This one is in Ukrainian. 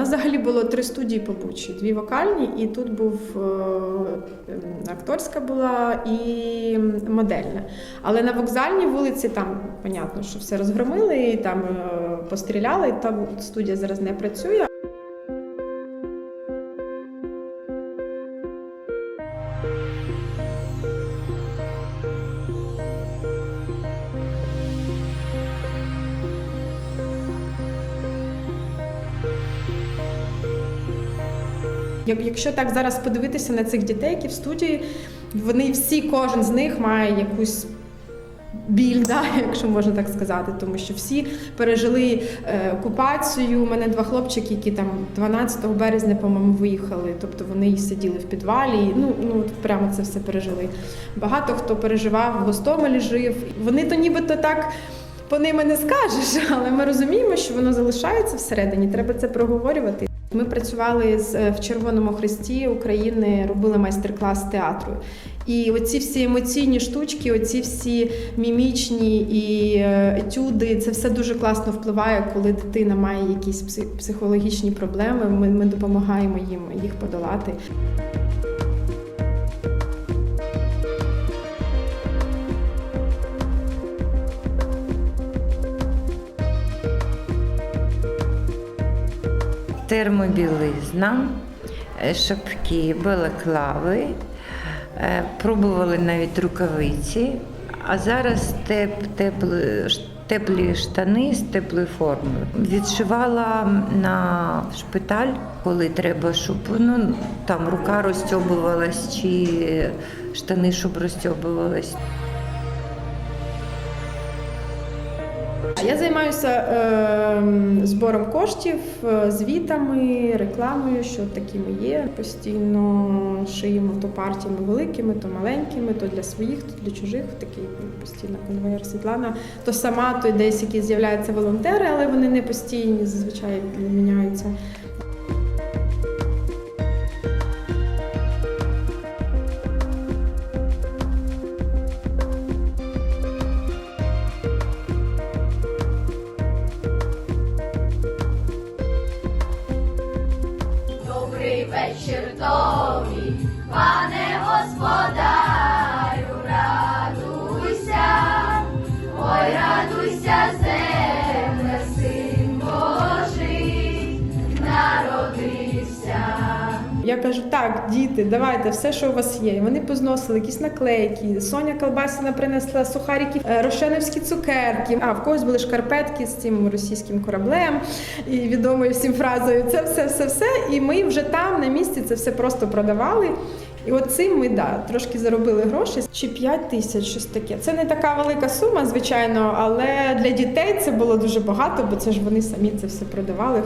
нас взагалі було три студії по Бучі: дві вокальні, і тут був е, акторська була і модельна. Але на вокзальній вулиці там, понятно, що все розгромили, і там е, постріляли, та студія зараз не працює. Якщо так зараз подивитися на цих дітей, які в студії, вони всі, кожен з них має якусь біль, да, якщо можна так сказати, тому що всі пережили е, окупацію. У мене два хлопчики, які там 12 березня, по-моєму, виїхали. Тобто вони сиділи в підвалі. Ну, ну прямо це все пережили. Багато хто переживав, в Гостомелі жив. Вони то нібито так. По ними не скажеш, але ми розуміємо, що воно залишається всередині. Треба це проговорювати. Ми працювали з е, в Червоному Хресті України, робили майстер-клас театру. І оці всі емоційні штучки, оці всі мімічні і е, етюди, це все дуже класно впливає, коли дитина має якісь пси- психологічні проблеми. Ми, ми допомагаємо їм їх подолати. Термобілизна, е, шапки, балаклави, е, пробували навіть рукавиці, а зараз теп, тепли, теплі штани з теплої форми. Відшивала на шпиталь, коли треба, щоб ну, там рука розтьобувалась чи штани, щоб розтьобувались. Я займаюся е, збором коштів, е, звітами, рекламою, що такими є. Постійно шиємо то партіями великими, то маленькими, то для своїх, то для чужих. Такий постійно конвоєр Світлана. То сама, то десь які з'являються волонтери, але вони не постійні, зазвичай міняються. Тобі, пане господарю, радуйся, ой, радуйся, земле, Я кажу, так, діти, давайте все, що у вас є. І Вони позносили якісь наклейки. Соня Колбасіна принесла сухарики, е, рошенівські цукерки. А в когось були шкарпетки з цим російським кораблем і відомою всім фразою. Це все, все, все. І ми вже там на місці це все просто продавали. І от цим ми да, трошки заробили гроші. Чи 5 тисяч, щось таке. Це не така велика сума, звичайно, але для дітей це було дуже багато, бо це ж вони самі це все продавали.